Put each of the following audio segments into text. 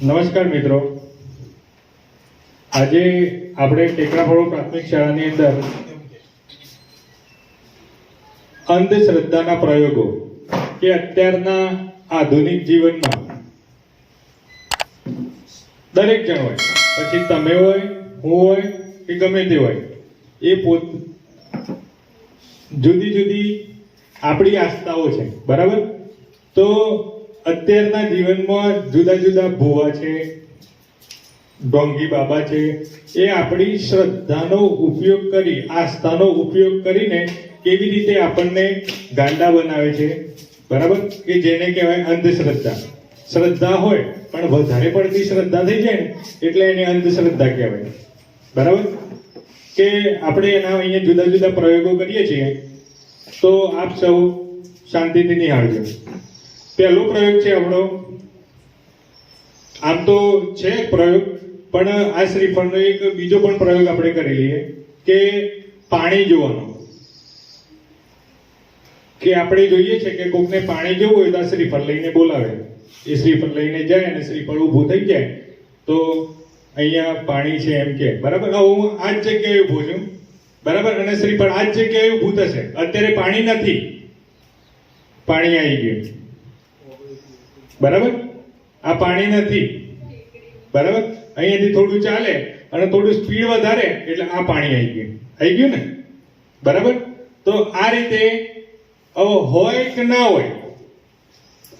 નમસ્કાર મિત્રો. આજે આપણે ટેકરાફળો પ્રાથમિક શાળાની અંદર અંધશ્રદ્ધાના પ્રયોગો કે અત્યારના આધુનિક જીવનમાં દરેક જણ હોય. પછી તમે હોય, હું હોય કે ગમે તે હોય, એ પોત જુદી જુદી આપણી આસ્થાઓ છે. બરાબર? તો અત્યારના જીવનમાં જુદા જુદા ભુવા છે, ડોંગી બાબા છે, એ આપણી શ્રદ્ધાનો ઉપયોગ કરી, આસ્થાનો ઉપયોગ કરીને કેવી રીતે આપણને ગાંડા બનાવે છે, બરાબર? કે જેને કહેવાય અંધશ્રદ્ધા. શ્રદ્ધા હોય, પણ વધારે પડતી શ્રદ્ધા થઈ જાય ને, એટલે એને અંધશ્રદ્ધા કહેવાય. બરાબર? કે આપણે એના અહીંયા જુદા જુદા પ્રયોગો કરીએ છીએ, તો આપ સૌ શાંતિથી નિહાળજો. પહેલો પ્રયોગ છે આપણો. આમ તો છે પ્રયોગ, પણ આ શ્રીફળનો એક બીજો પણ પ્રયોગ આપણે કરી લઈએ કે પાણી જોવાનો. કે આપણે જોઈએ છે કે કોકને પાણી જોવું હોય તો આ શ્રીફળ લઈને બોલાવે. એ શ્રીફળ લઈને જાય અને શ્રીફળ ઊભું થઈ જાય. તો અહીંયા પાણી છે એમ કે, બરાબર? હું આ જ જગ્યાએ ઊભો છું. બરાબર? અને શ્રીફળ આ જ જગ્યાએ ઊભું થશે. અત્યારે પાણી નથી. પાણી આવી ગયું. બરાબર? આ પાણી નથી. બરાબર? અહીંયાથી થોડું ચાલે અને થોડું સ્પીડ વધારે એટલે આ પાણી આવી ગયું. આવી ગયું ને? બરાબર? તો આ રીતે હવે હોય કે ના હોય,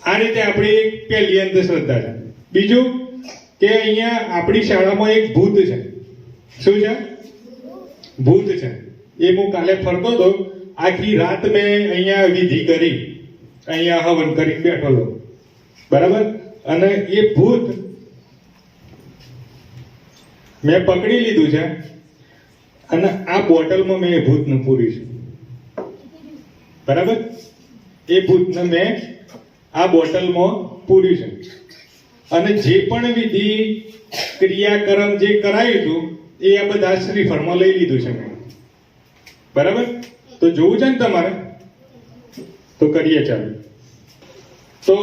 આ રીતે આપણી પહેલી અંધશ્રદ્ધા છે. બીજું કે અહીંયા આપણી શાળામાં એક ભૂત છે. શું છે? ભૂત છે. એ હું કાલે ફરતો હતો. આખી રાત મેં અહીંયા વિધિ કરી, અહીંયા હવન કરી, બેઠો હતો. બરાબર? અને એ ભૂત મેં પકડી લીધું છે અને આ બોટલમાં મેં એ ભૂતને પૂરી છે બરાબર? એ ભૂતને મેં આ બોટલમાં પૂરી છે અને જે પણ વિધિ ક્રિયાકર્મ જે કરાયું હતું, એ આ બધા શ્રીફળમાં લઈ લીધું છે મેં. બરાબર? તો જોવું છે ને તમારે? તો કરીએ ચાલુ. તો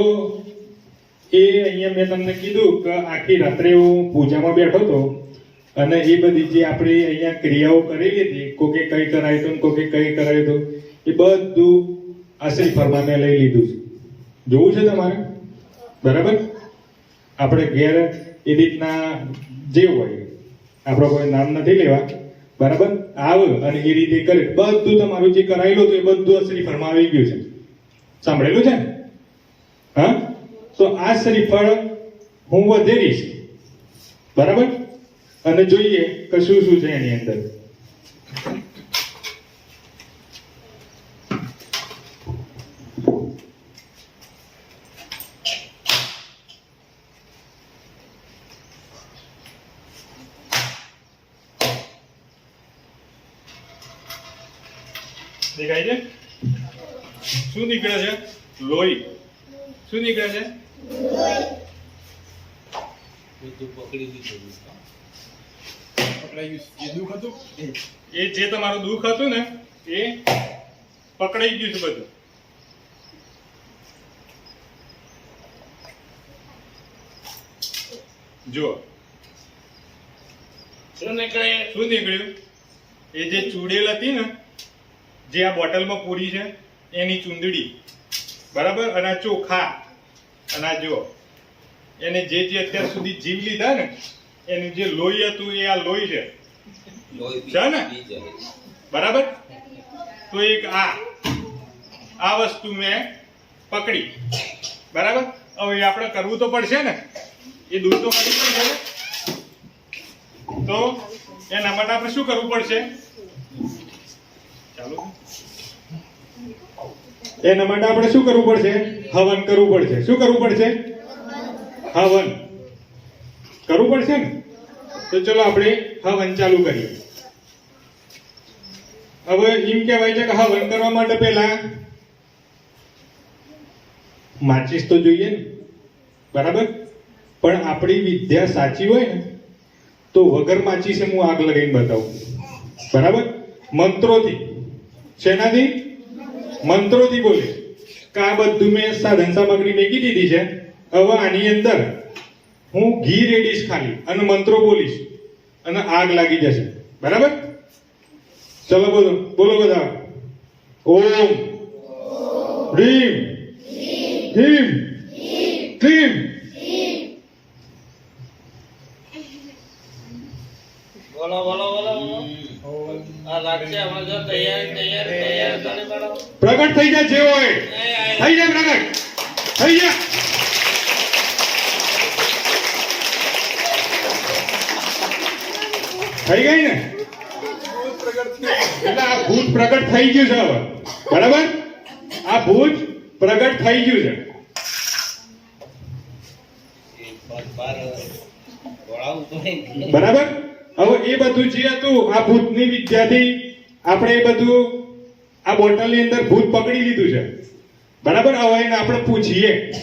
એ અહીંયા મેં તમને કીધું કે આખી રાત્રે હું પૂજામાં બેઠો હતો અને એ બધી જે આપણે અહીંયા ક્રિયાઓ કરેલી હતી, કોકે કઈ કરાયું હતું કોકે કઈ કરાયું હતું, એ બધું આ શ્રીફળમાં મેં લઈ લીધું છે. જોવું છે તમારે? બરાબર? આપણે ઘેર એ રીતના જે હોય, આપણો કોઈ નામ નથી લેવા, બરાબર? આવ અને એ રીતે કરે. બધું તમારું જે કરાયેલું હતું એ બધું અસરી ફરમા આવી ગયું છે. સાંભળેલું છે? હા? તો આ શ્રીફળ હું વધેરીશ બરાબર? અને જોઈએ કે શું શું છે એની અંદર. દેખાય છે? શું નીકળે છે? લોહી. શું નીકળે છે? બધું પકડી દીધું પકડાયું જે દુઃખ હતું એ. એ જે તમારું દુઃખ હતું ને એ પકડાઈ ગયું છે બધું. જુઓ. શું નીકળે? શું નીકળ્યું? એ જે ચૂડેલ હતી ને જે આ બોટલમાં પૂરી છે એની ચૂંદડી. બરાબર? અને ચોખા. અને આ જુઓ એને જે જે અત્યાર સુધી જીવ લીધા ને એનું જે લોહી હતું એ આ લોહી છે. છે ને? બરાબર? તો એક આ આ વસ્તુ મેં પકડી. બરાબર? હવે આપણે કરવું તો પડશે ને. એ દૂર તો કરવું પડશે તો એના માટે આપણે શું કરવું પડશે ચાલુ એના માટે આપણે શું કરવું પડશે? હવન કરવું પડશે. શું કરવું પડશે? હવન. કરવું પડશે ને? તો ચલો આપણે હવન ચાલુ કરીએ. હવે એમ કહેવાય છે કે હવન કરવા માટે પહેલા માચીસ તો જોઈએ ને. બરાબર? પણ આપણી વિદ્યા સાચી હોય ને, તો વગર માચીસે હું આગ લગાવીને બતાવું. બરાબર? મંત્રોથી. શેનાથી? મંત્રોથી બોલીશ કે આ બધું મેં સાધન સામગ્રી મેકી દીધી છે. હવે આની અંદર હું ઘી રેડીશ ખાલી અને મંત્રો બોલીશ. અને આગ લાગી જશે. બરાબર? ચલો બોલો. બોલો બધા. ઓમ. હ્રીમ હ્રીમ ક્લીમ બોલો બોલો બોલો બોલો આ લાગશે આમાં જો તૈયાર તૈયાર તૈયાર તાળી પાડો પ્રગટ થઈ જાય જેવો હોય થઈ જાય પ્રગટ. થઈ જાય થઈ ગઈ ને? એટલે આ ભૂત પ્રગટ થઈ ગયું છે હવે. બરાબર? આ ભૂત પ્રગટ થઈ ગયું છે. બરાબર? હવે એ બધું જે હતું, આ ભૂતની વિદ્યાથી આપણે એ બધું આ બોટલની અંદર ભૂત પકડી લીધું છે. બરાબર? હવે એને આપણે પૂછીએ.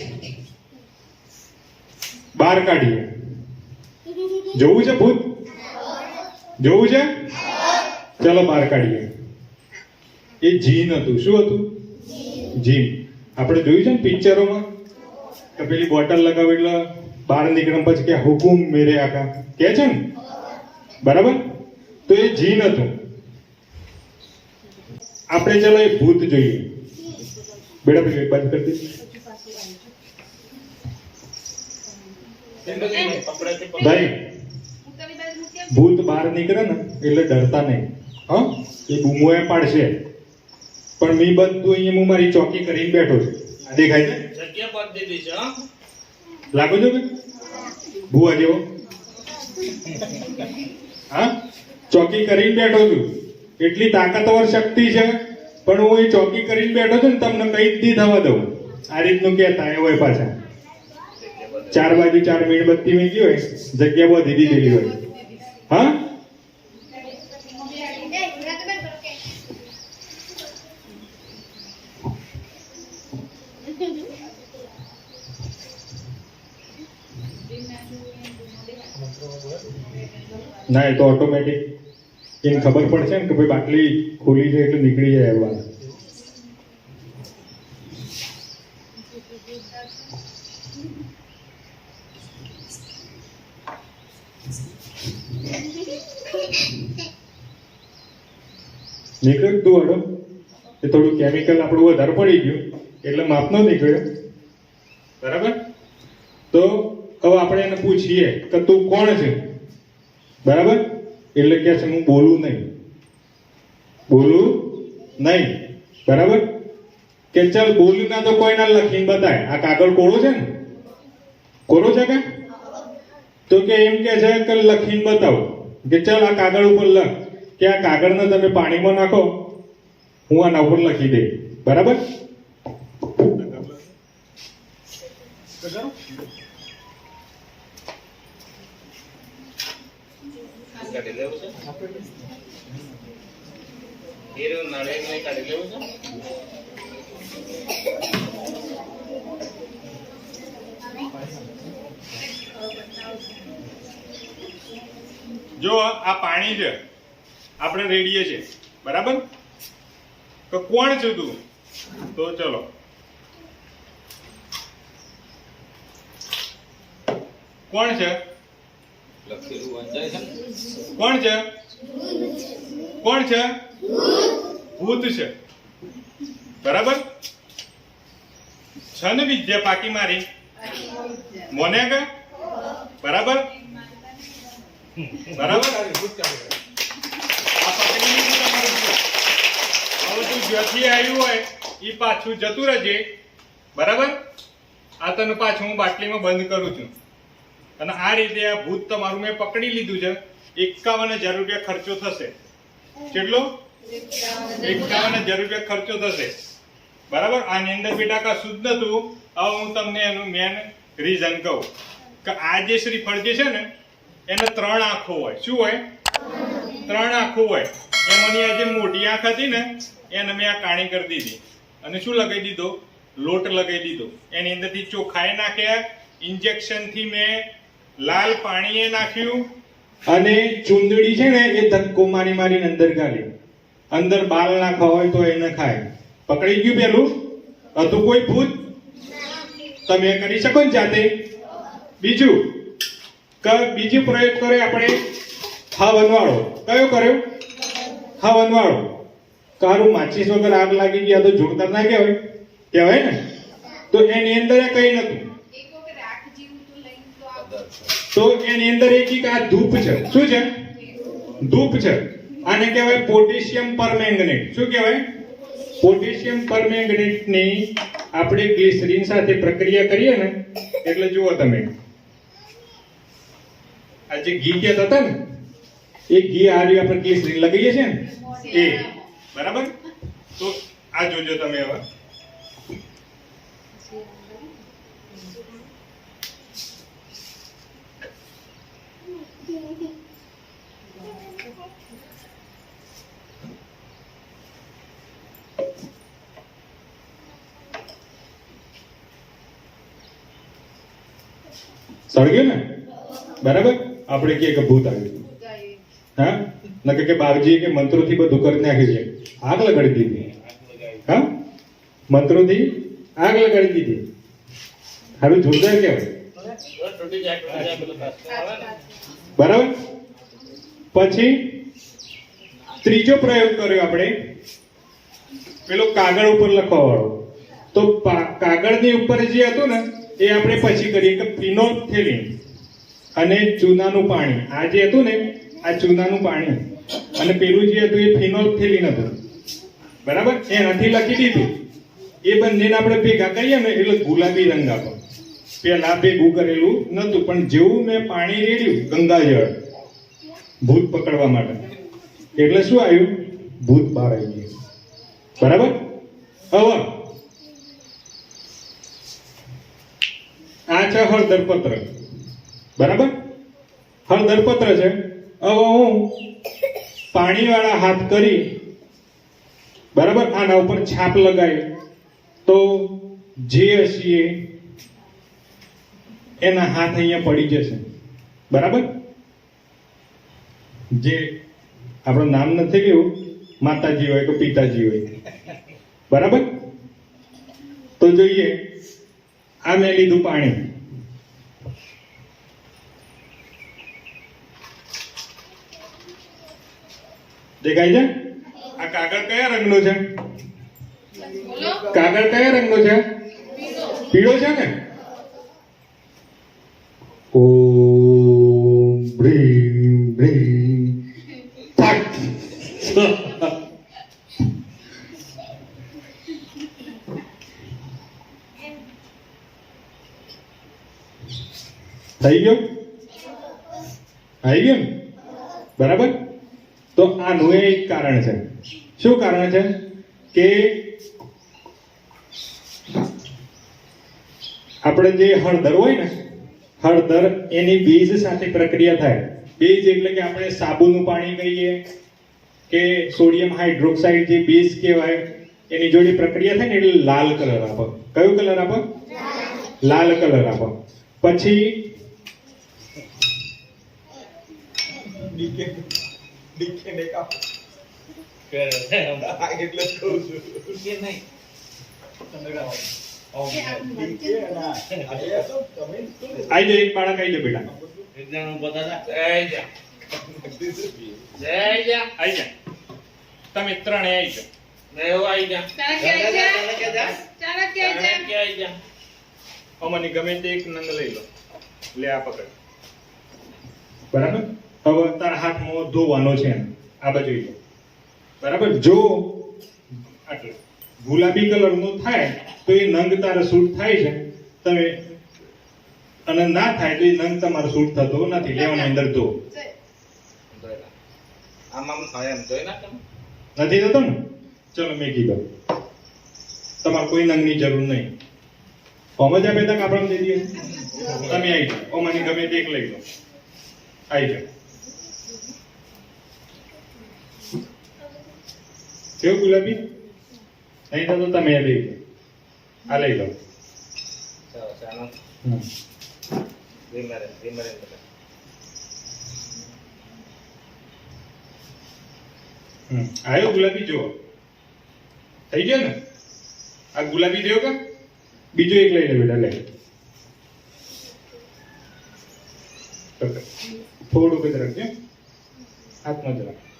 બહાર કાઢીએ. જોવું છે ભૂત? જોવું છે? ચલો બહાર કાઢીએ. એ જીન હતું. શું હતું? જીન. આપણે જોયું છે ને પિક્ચરોમાં? કે પેલી બોટલ લગાવે એટલે બહાર નીકળે પછી કે હુકુમ મેરે આકા. કે છે ને? બરાબર? તો એ જીન હતું. આપણે ચાલો એ ભૂત જોઈએ. બેટા ભાઈ બંધ કરી દે. જિંદગીને પકડેથી પકડે. ભાઈ ભૂત બહાર નીકળે ને એટલે ડરતા નહીં. હા? એ બૂમોએ પાડશે. પણ મી બધું અહીંયા હું મારી ચોકી કરીને બેઠો છું. આ દેખાય છે? જગ્યા પર દીધી છે લાગો છો કે? ભૂવા જેવો? હા? ચોકી કરીને બેઠો છું. એટલી તાકાતવર શક્તિ છે, પણ હું એ ચોકી કરીને બેઠો છું ને તમને કઈ જ નહીં થવા દઉં. આ રીતનું કહેતા એ હોય પાછા. ચાર બાજુ ચાર મીણબત્તી મૂકી હોય, જગ્યા બહુ દીધી દીધી હોય. હા? ના, એ તો ઓટોમેટિક એને ખબર પડશે ને કે ભાઈ બાટલી ખુલી છે એટલે નીકળી જાય એવા નીકળ્યું તું હડો એ થોડું કેમિકલ આપણું વધારે પડી ગયું, એટલે માપનો નીકળ્યો. બરાબર? તો હવે આપણે એને પૂછીએ કે તું કોણ છે? બરાબર? એટલે કે છે હું બોલું નહીં. બોલું નહીં. બરાબર? કે ચાલ બોલ્યું ના તો કોઈ ના લખીને બતાય. આ કાગળ કોળો છે ને? કોરો છે કે? તો કે એમ કે છે કે લખીને બતાવો. કે ચાલ આ કાગળ ઉપર લખ. કે આ કાગળને તમે પાણીમાં નાખો. હું આના ઉપર લખી દે બરાબર? કાઢી લેવું છે? હીરું નાળિયેરને કાઢી લેવું છે? જો આ પાણી છે, આપણે રેડીએ છે બરાબર? તો કોણ છે તું તો ચલો. કોણ છે? લખેલું છે? કોણ છે? કોણ છે? ભૂત છે. બરાબર? છન વિદ્યા પાકી મારી. મોને કે? બરાબર? બરાબર. હવે તું જ્યાંથી આવ્યું હોય એ પાછું જતું રહેજે. બરાબર? આ તને પાછું હું બાટલીમાં બંધ કરું છું. અને આ રીતે આ ભૂત તમારું મેં પકડી લીધું છે. એકાવન હજાર રૂપિયા ખર્ચો થશે. કેટલો? એકાવન હજાર રૂપિયા ખર્ચો થશે. બરાબર? આની અંદર બેટા કશું જ નતું. હવે હું તમને એનું મેન રીઝન કહું. કે આ જે શ્રીફળ જે છે ને, એને ત્રણ આંખો હોય. શું હોય? ત્રણ આંખો હોય. એમાંની આ જે મોટી આંખ હતી ને, એને મેં આ કાણી કરી દીધી. અને શું લગાવી દીધો? લોટ લગાવી દીધો. એની અંદરથી ચોખાઈ નાખ્યા. ઇન્જેક્શનથી મેં લાલ પાણીએ નાખ્યું. અને ચુંદડી છે ને, એ ધક્કો મારી મારીને અંદર ગાલી અંદર બાલ નાખવા હોય તો એને ખાય. પકડી ગયું પેલું? હતું કોઈ ભૂત? તમે કરી શકો ને જાતે. બીજું? ક- બીજો પ્રયોગ કરે આપણે. હા, વનવાળો. કયો કર્યો? હા, વનવાળો. કારું માચીસ વગર આગ લાગી ગયા તો જોરદાર ના કહેવાય. કહેવાય ને? તો એની અંદર કઈ નતું એક વખત આગ જેવું તો લઈને તો આવું. તો એની અંદર એક આ ધૂપ છે. શું છે? ધૂપ છે. આને કહેવાય પોટેશિયમ પરમેંગનેટ. શું કહેવાય? પોટેશિયમ પરમેંગનેટની આપણે ગ્લિસરીન સાથે પ્રક્રિયા કરીએ ને, એટલે જુઓ તમે. આ જે ઘી કહેતા હતા ને, એ ઘી આ રહ્યું આપણે ગ્લિસરીન લગાવીએ છીએ ને? એ. બરાબર? તો આ જોજો તમે હવે. સળગ્યું ને બરાબર? આપણે કહે કે ભૂત આવ્યું હા? નકે કે બાવજી કે મંત્રોથી બધું કરી નાખી છે. આગ લગાડી દીધી. હા? મંત્રોથી આગ લગાડી દીધી. હવે જોરદાર કહેવાય. બરાબર? પછી ત્રીજો પ્રયોગ કર્યો આપણે. પેલો કાગળ ઉપર લખવા વાળો તો કાગળની ઉપર જે હતું ને એ આપણે પછી કરીએ કે ફિનોથેલિન અને ચૂનાનું પાણી. આ જે હતું ને, આ ચૂનાનું પાણી. અને પેલું જે હતું એ ફિનોથેલિન હતું. બરાબર? એનાથી લખી દીધું. એ બંનેને આપણે ભેગા કરીએ ને, એટલે ગુલાબી રંગ આપો. પેલા ભેગું કરેલું નતું પણ જેવું મેં પાણી રેડ્યું ગંગાજળ ભૂત પકડવા માટે. એટલે શું આવ્યું? ભૂત બહાર આવી ગયું. બરાબર? હવે આ હળદરપત્ર બરાબર? હળદરપત્ર છે. હવે હું પાણીવાળા હાથ કરી, બરાબર, આના ઉપર છાપ લગાવી, તો જે હશે એના હાથ અહીંયા પડી જશે. બરાબર? જે આપણું નામ નથી કેવું માતાજી હોય કે પિતાજી હોય. બરાબર? તો જોઈએ આ મેં લીધું પાણી. દેખાય છે? આ કાગળ કયા રંગનો છે? કાગળ કયા રંગનો છે? પીળો. છે ને? ઓમ થઈ ગયો? આવી ગયો? બરાબર? તો આનું એક કારણ છે. શું કારણ છે? કે આપણે જે હળદર હોય ને, હળદર એની બીજ સાથે પ્રક્રિયા થાય. બીજ એટલે કે આપણે સાબુનું પાણી કહીએ કે સોડિયમ હાઇડ્રોક્સાઇડ જે બીજ કહેવાય, એની જોડે પ્રક્રિયા થાય ને એટલે લાલ કલર આપો. કયો કલર આપો? લાલ કલર આપો. પછી જાઓ એક બાળક આઈ જાઓ બેટા. એકદમ ઊભો થા જય જા. આઈ જા. તમે ત્રણે આઈ જા. ચાણક્ય આઈ જા. ચાણક્ય આઈ જા. ચાણક્ય આઈ જા. અમને ગમે તે એક નંગ લઈ લો. લે આ પકડ. બરાબર? હવે તારા હાથમાં ધોવાનો છે એમ. આ બાજુ બરાબર? જો આટલું ગુલાબી કલરનું થાય તો એ નંગ તારે સૂટ થાય છે. તમે અને ના થાય તો એ નંગ તમારો સૂટ થતો નથી. લેવાની અંદર ધો. નથી થતો ને? ચલો મેં કીધું. તમારે કોઈ નંગની જરૂર નહીં. ઓમ જ આપે તક આપણે દઈ દઈએ. તમે આવી જાઓ. ઓમાની ગમે તે એક લઈ લો. આવી જાઓ. કેવું ગુલાબી? અહીં થતું તમે લઈ લો. આ લઈ લો. આવ્યો ગુલાબી જુઓ. થઈ ગયો ને? આ ગુલાબી થયો કે? બીજો એક લઈ લે બેટા લે. પકડ. થોડું કદ રાખજો. હાથમાં જ રાખ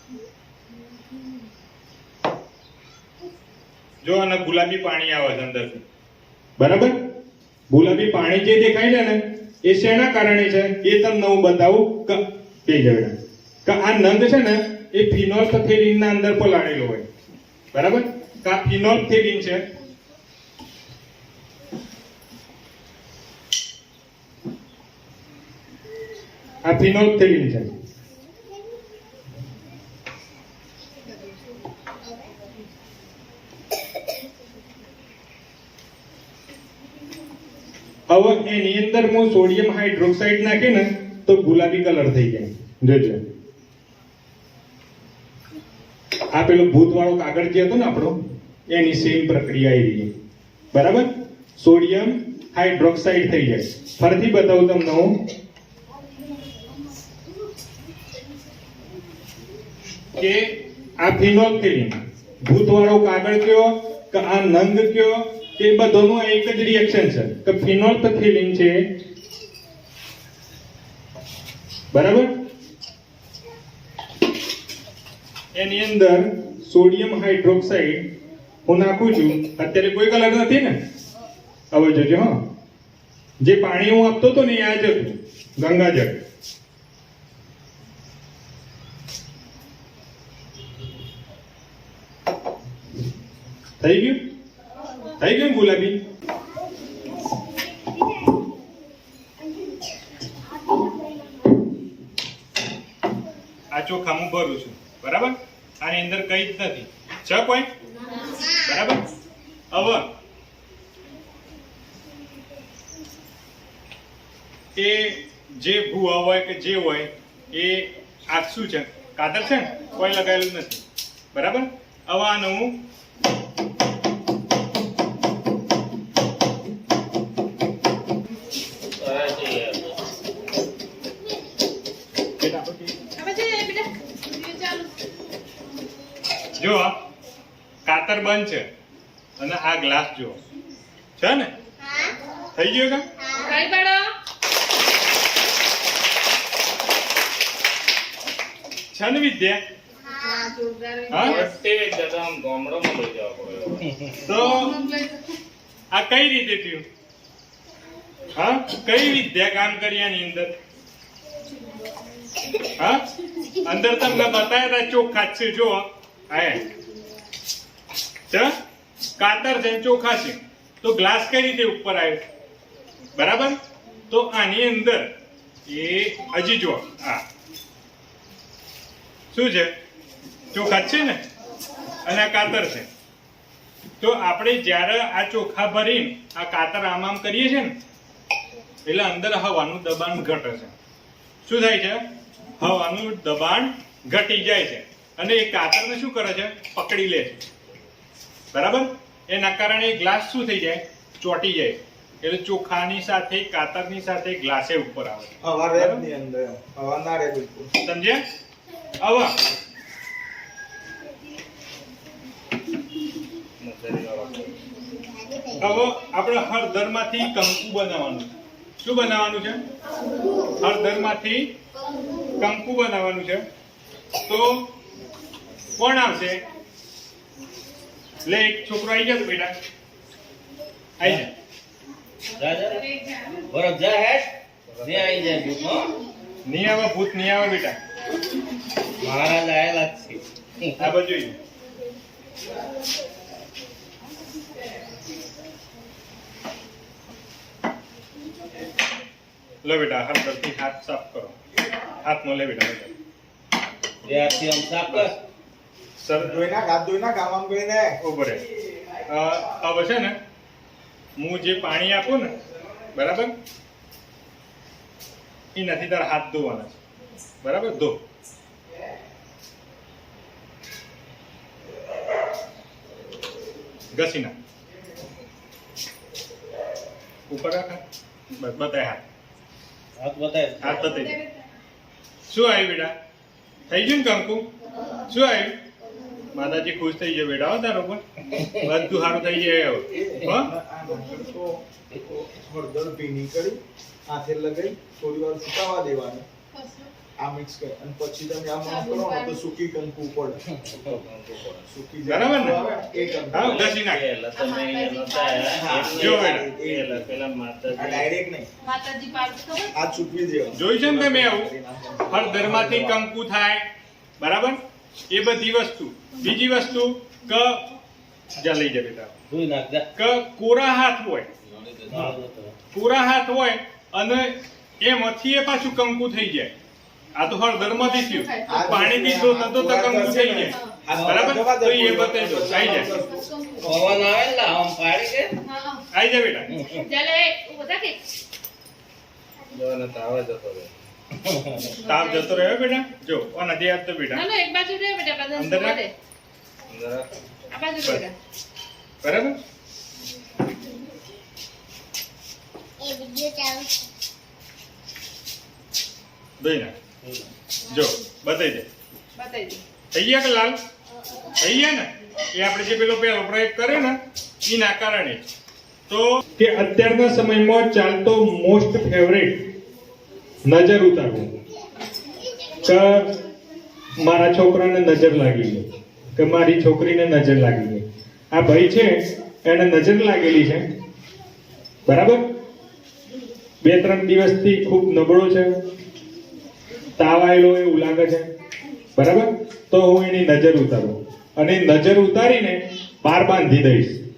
જો અને ગુલાબી પાણી આવે છે અંદરથી. બરાબર? ગુલાબી પાણી જે દેખાય છે ને, એ શેના કારણે છે? એ તમને હું બતાવું કે જણા. કે, આ નંદ છે ને, એ ફિનોલ્ફથેલિન ના અંદર પલાળેલો હોય. બરાબર? આ ફિનોલ્ફથેલિન છે. આ ફિનોલ્ફથેલિન છે. હવે એની અંદર હું સોડિયમ હાઇડ્રોક્સાઇડ નાખે ને તો ગુલાબી કલર થઈ જાય. જોજો આ પેલો ભૂતવાળો કાગળ જે હતો ને આપણો, એની સેમ પ્રક્રિયા રહી બરાબર? સોડિયમ હાઇડ્રોક્સાઇડ થઈ જાય. ફરીથી બતાવું તમને હું. કે આ ફિનોલ્ફથેલિન ભૂતવાળો કાગળ કયો, કે આ નંગ કયો કે બધોનું એક જ રિએક્શન છે. કે ફિનોલ્ફથેલિન છે. બરાબર? એની અંદર સોડિયમ હાઇડ્રોક્સાઇડ હું નાખું છું. અત્યારે કોઈ કલર નથી ને? હવે જોજો, હા. જે પાણી હું આપતો હતો ને એ આ જ હતું. ગંગાજળ. થઈ ગયું? થઈ ગયું ગુલાબી આ ચોખા હું ભરું છું. બરાબર? આની અંદર કઈ જ નથી. છ કોઈ બરાબર? હવે, એ જે ભૂવા હોય કે જે હોય, એ આ શું છે? કાતર છે ને? કોઈ લગાવેલું નથી. બરાબર? હવે આનું બંધ છે. અને આ ગ્લાસ જો છે ને? થઈ ગયું કે? કઈ પાડો. છે ને વિદ્યા? હા? હા? તો આ રીતે થયું? હા? કઈ વિદ્યા કામ કરી આની અંદર? હા? અંદર તમને બતાવ્યા હતા ચોખ્ખા છે જો આ કાતર છે ચોખા છે. તો ગ્લાસ કઈ રીતે ઉપર આવ્યો બરાબર? તો આની અંદર એ હજી જો આ. શું છે? ચોખા છે ને? અને આ કાતર છે. તો આપણે જ્યારે આ ચોખા ભરીને આ કાતર આમ આમ કરીએ છીએ ને, એટલે અંદર હવાનું દબાણ ઘટે છે. શું થાય છે? હવાનું દબાણ ઘટી જાય છે. અને એ કાતરને શું કરે છે? પકડી લે છે. બરાબર? એના કારણે ગ્લાસ શું થઈ જાય? ચોટી જાય. એટલે ચોખાની સાથે કાતરની સાથે ગ્લાસે ઉપર આવે હવા રહે ની અંદર. હવા ના રહે બિલકુલ સમજ્યા? હવા. હવે આપણે હળદરમાંથી કંકુ બનાવવાનું. શું બનાવવાનું છે? હળદરમાંથી કંકુ બનાવવાનું છે. તો કોણ આવશે? લે એક છોકરો આવી જશે બેટા? આવી જા. જા જા. બરફ જા હેઠ ને આવી જાય ભૂત, હો. નહીં આવે ભૂત નહીં આવે બેટા. મહારાજ આયેલા છે. આ બાજુ. લો બેટા હળદરથી હાથ સાફ કરો. હાથમાં લે બેટા બેટા. બે હાથથી આમ સાફ કર. સર ધોઈ નાખ હાથ ધોઈ નાખ આમ કરીને ઉભરે હવે છે ને હું જે પાણી આપું ને બરાબર? એ નથી તારા હાથ ધોવાના છે. બરાબર? ધો. ઘસી નાખ. ઉપર રાખ બસ બતાય હાથ. હાથ બતાય. હાથ બતાય. શું આવ્યું બેટા? થઈ ગયું ને કંકુ શું આવ્યું? માતાજી ખુશ થઈ જાય બેટા હો તારો પણ. બધું સારું થઈ જાય હળદર ભીની કરી હાથે લગાવી થોડી વાર સુકાવા દેવાનું. આ મિક્સ કર. અને પછી તમે આ આમ કરો તો સૂકી કંકુ પડે સૂકી બરાબર ને? એ કંકુ હા, ઘસી નાખ. પેલા તમે અહીંયા નતા જો બેટા. એટલે પેલા માતાજી. ડાયરેક્ટ નહીં. માતાજી પાડું ખબર? આ ચૂકવી દેવા જોઈ છે ને તમે આવું? હળદરમાંથી કંકુ થાય. બરાબર? એ બધી વસ્તુ. બીજી વસ્તુ ક જા લઈ જા બેટા. ધોઈ નાખ જા. ક કોરા હાથ હોય. કોરા હાથ હોય અને એમાંથી એ પાછું કંકુ થઈ જાય. આ તો હળદરમાંથી થયું. આ પાણીથી તો નતો તો કંકુ થઈ જાય. બરાબર? તો એ બતાવી દો. આવી જાય. પવન આવે ને આમ પાડી દે. આવી જાય બેટા. ચાલે બધા કે. જવાને તાવા જતો હતો તાપ જતો રહ્યો બેટા? જો આના દે આપતો ના બેટા. ના એક બાજુ રે બેટા બધા અંદર રાખ. અંદર આ. બાજુ બેટા. બરાબર? દઈ નાખ. જો બતાઈ દે. બતાઈ દે. થઈ ગયા કે લાલ? થઈ ગયા ને? એ આપણે જે પેલો પેલો પ્રયોગ કર્યો ને એના કારણે તો કે અત્યારના સમયમાં ચાલતો મોસ્ટ ફેવરેટ નજર ઉતારું કે મારા છોકરાને નજર લાગી ગઈ કે મારી છોકરીને નજર લાગી ગઈ. આ ભાઈ છે, એને નજર લાગેલી છે. બરાબર? બે, ત્રણ દિવસથી ખૂબ નબળો છે. તાવ આવેલો એવું લાગે છે. બરાબર? તો હું એની નજર ઉતારું. અને નજર ઉતારીને પાર બાંધી દઈશ.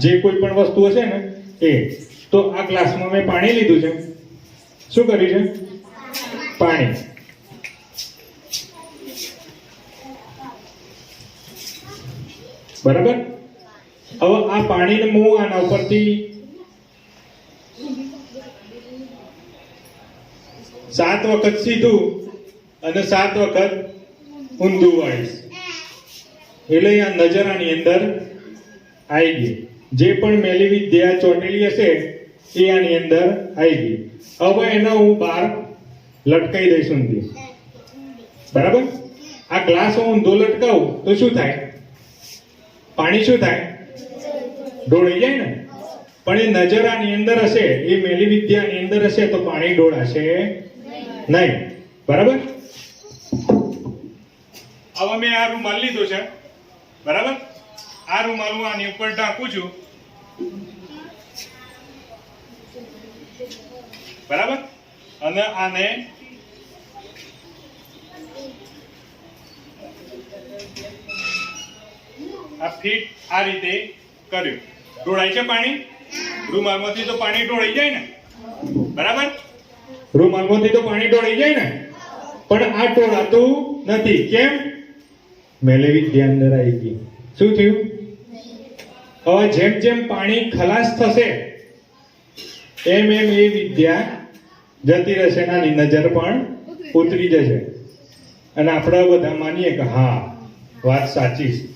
જે કોઈ પણ વસ્તુ હશે ને, એ. તો આ ગ્લાસમાં મેં પાણી લીધું છે. શું કર્યું છે? પાણી. બરાબર? હવે આ પાણીને હું આના ઉપરથી. સાત વખત સીધું અને સાત વખત ઊંધું વાળીશ. એટલે આ નજરાની અંદર આવી ગઈ જે પણ મેલી વિદ્યા ચોટેલી હશે એ આની અંદર આવી ગઈ. હવે એને હું બહાર લટકાઈ દઈશ ઊંધી. બરાબર? આ ગ્લાસ હું ઊંધો લટકાવું તો શું થાય? પાણી શું થાય? ઢોળાઈ જાય ને? પણ એ નજરાની અંદર હશે, એ મેલી વિદ્યાની અંદર હશે તો પાણી ઢોળાશે નહીં. બરાબર? હવે મેં આ રૂમાલ લીધો છે. બરાબર? આ રૂમાલ હું આની ઉપર ઢાંકું છું. બરાબર? અને આને આ ફીટ આ રીતે કર્યું. ઢોળાય છે પાણી? રૂમાલમાંથી તો પાણી ઢોળાઈ જાય ને? બરાબર? રૂમાલમાંથી તો પાણી ઢોળાઈ જાય ને? પણ આ ઢોળાતું નથી. કેમ? મેલે વિદ્યા અંદર આવી ગઈ. શું થયું? હવે જેમ જેમ પાણી ખલાસ થશે, એમ એમ એ વિદ્યા જતી રહેશે નાની નજર પણ ઉતરી જશે. અને આપણે બધા માનીએ કે હા વાત સાચી છે.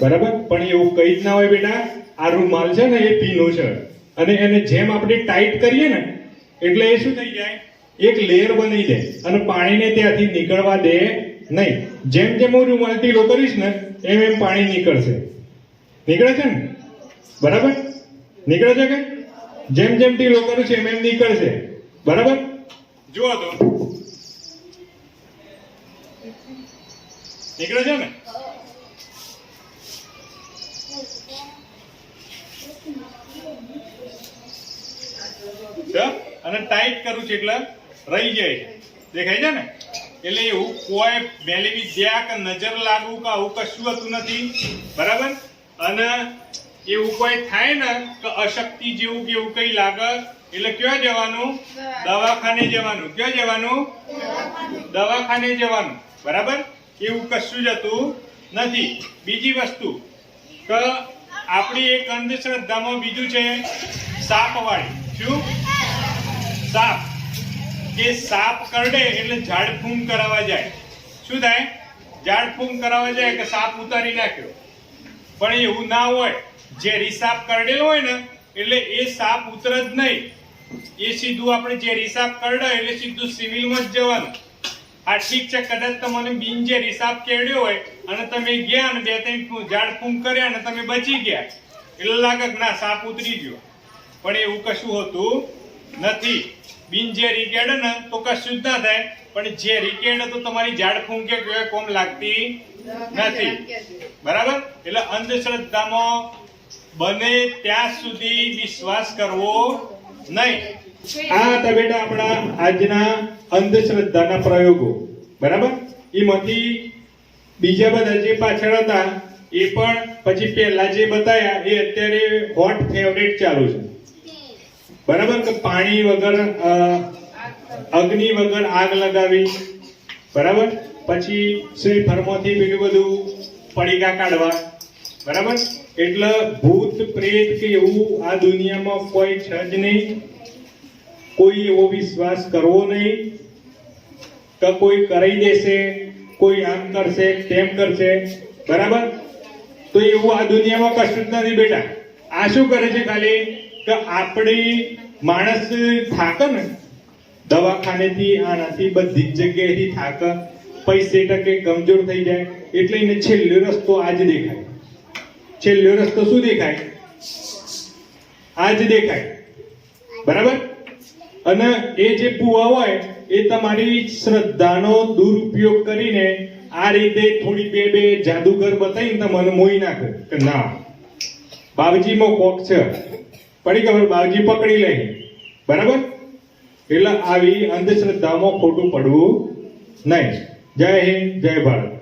બરાબર? પણ એવું કઈ જ ના હોય બેટા આ રૂમાલ છે ને એ પીનો છે. અને એને જેમ આપણે ટાઈટ કરીએ ને એટલે એ શું થઈ જાય? એક લેયર બની જાય. અને પાણીને ત્યાંથી નીકળવા દે નહીં. જેમ જેમ હું રૂમાલ ઢીલો કરીશ ને એમ એમ પાણી નીકળશે. નીકળે છે ને? બરાબર? નીકળે છે કે? જેમ જેમ ઢીલો કરું છું એમ એમ નીકળશે. બરાબર? જુઓ તો. નીકળે છે ને? અને ટાઈટ કરું છું એટલે રહી જાય. દેખાય છે ને? એટલે એવું કોઈ મેલી જ્યાં કે નજર લાગવું કે આવું કશું હતું નથી. બરાબર? અને એવું કોઈ થાય ને તો અશક્તિ જેવું કે એવું કઈ લાગે? એટલે ક્યાં જવાનું? દવાખાને જવાનું. ક્યાં જવાનું? દવાખાને જવાનું. બરાબર? એવું કશું જ હતું નથી. બીજી વસ્તુ કે આપણી એક અંધશ્રદ્ધામાં બીજું છે સાપ વાળી શું? સાપ. કે સાપ કરડે એટલે ઝાડ ફૂંક કરાવવા જાય. શું થાય? ઝાડફૂંગ કરાવવા જાય કે સાપ ઉતારી નાખ્યો. પણ એવું ના હોય. જે રિસાપ કરડેલો હોય ને એટલે એ સાપ ઉતરે જ નહીં. એ સીધું આપણે જે રિસાપ કરડે એટલે સીધું સિવિલમાં જ જવાનું. આ ઠીક છે કદાચ તમને બિન જે રિસાપ કેળ્યો હોય અને તમે ગયા અને બે ત્રણ ઝાડ ફૂંક કર્યા અને તમે બચી ગયા. એટલે લાગે કે ના સાપ ઉતરી ગયો. પણ એવું કશું હોતું નથી. બિન જે રીકેડ ને તો કશું જ ના થાય. પણ જે રીકેડ તો તમારી ઝાડ ફૂંકે કે કોમ લાગતી નથી. બરાબર? એટલે અંધશ્રદ્ધામાં બને ત્યાં સુધી વિશ્વાસ કરવો નહીં. આ હતા બેટા આપણા આજના અંધશ્રદ્ધાના પ્રયોગો. બરાબર? એમાંથી બીજા બધા જે પાછળ હતા, એ પણ પછી પહેલા જે બતાયા, એ અત્યારે હોટ ફેવરેટ ચાલુ છે. બરાબર? કે પાણી વગર અગ્નિ વગર આગ લગાવી. બરાબર? પછી શ્રી ફર્મોથી બીજું બધું પડીકા કાઢવા. બરાબર? એટલે ભૂત, પ્રેત કે એવું આ દુનિયામાં કોઈ છે જ નહીં. કોઈ એવો વિશ્વાસ કરવો નહીં કે કોઈ કરી દેશે, કોઈ આમ કરશે, તેમ કરશે. બરાબર? તો એવું આ દુનિયામાં કશું જ નથી બેટા. આ શું કરે છે ખાલી? કે આપણી માણસ થાક ને, દવાખાનેથી, આનાથી, બધી જ જગ્યાએથી થાક. પૈસે ટકે કમજોર થઈ જાય. એટલે એને છેલ્લો રસ્તો આજ દેખાય. છેલ્લો રસ્તો શું દેખાય? આ જ દેખાય. બરાબર? અને એ જે પુવા હોય, એ તમારી શ્રદ્ધાનો દુરુપયોગ કરીને આ રીતે થોડી બે બે જાદુગર બતાવીને તમને મોઈ નાખે. કે ના. બાવજીમાં કોક છે. પડી ખબર બાવજી પકડી લે. બરાબર? એટલે આવી અંધશ્રદ્ધામાં ખોટું પડવું નહીં. જય હિન્દ, જય ભારત.